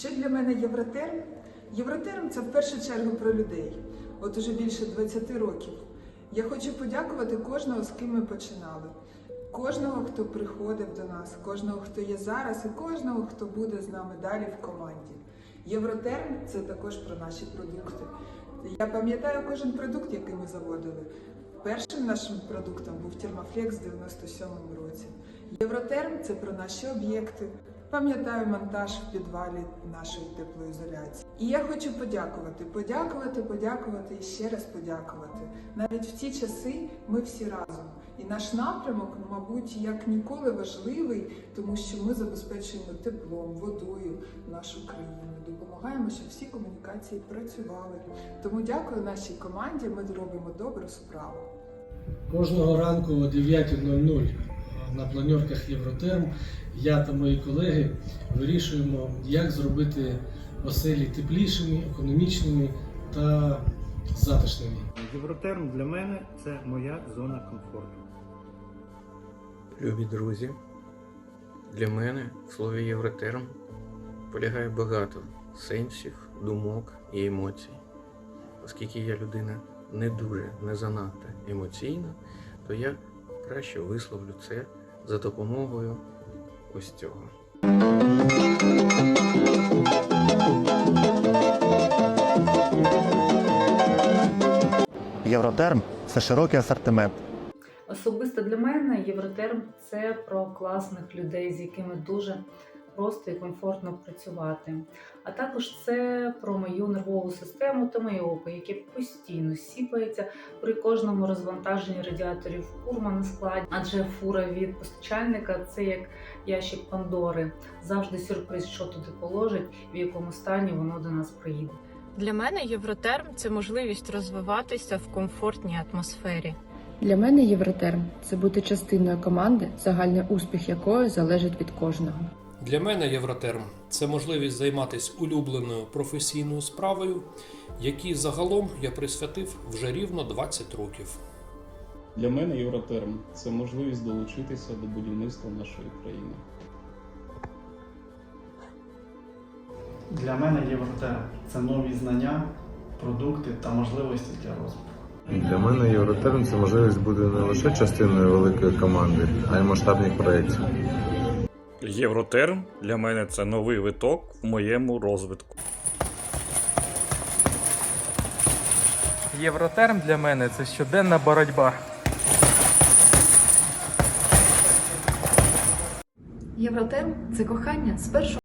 Що для мене Євротерм? Євротерм це в першу чергу про людей. От уже більше 20 років. Я хочу подякувати кожного, з ким ми починали. Кожного, хто приходив до нас, кожного, хто є зараз, і кожного, хто буде з нами далі в команді. Євротерм це також про наші продукти. Я пам'ятаю кожен продукт, який ми заводили. Першим нашим продуктом був Термофлекс в 97-му році. Євротерм це про наші об'єкти. Пам'ятаю монтаж в підвалі нашої теплоізоляції. І я хочу подякувати, подякувати, подякувати і ще раз подякувати. Навіть в ті часи ми всі разом. І наш напрямок, мабуть, як ніколи важливий, тому що ми забезпечуємо теплом, водою нашу країну, допомагаємо, щоб всі комунікації працювали. Тому дякую нашій команді. Ми робимо добру справу. Кожного ранку о 9.00 на планерках Євротерм я та мої колеги вирішуємо, як зробити оселі теплішими, економічними та затишними. Євротерм для мене це моя зона комфорту. Любі друзі, для мене в слові Євротерм полягає багато сенсів, думок і емоцій. Оскільки я людина не дуже, не занадто емоційна, то я краще висловлю це за допомогою ось цього. Євротерм це широкий асортимент. Особисто для мене Євротерм це про класних людей, з якими дуже просто і комфортно працювати. А також це про мою нервову систему та моє око, яке постійно сіпається при кожному розвантаженні радіаторів фурма на складі. Адже фура від постачальника це як ящик Пандори. Завжди сюрприз, що туди положить, в якому стані воно до нас приїде. Для мене Євротерм це можливість розвиватися в комфортній атмосфері. Для мене Євротерм це бути частиною команди, загальний успіх якої залежить від кожного. Для мене Євротерм це можливість займатися улюбленою професійною справою, якій загалом я присвятив вже рівно 20 років. Для мене Євротерм це можливість долучитися до будівництва нашої країни. Для мене Євротерм це нові знання, продукти та можливості для розвитку. Для мене Євротерм це можливість бути не лише частиною великої команди, а й масштабних проєктів. Євротерм для мене це новий виток в моєму розвитку. Євротерм для мене це щоденна боротьба. Євротерм це кохання з першого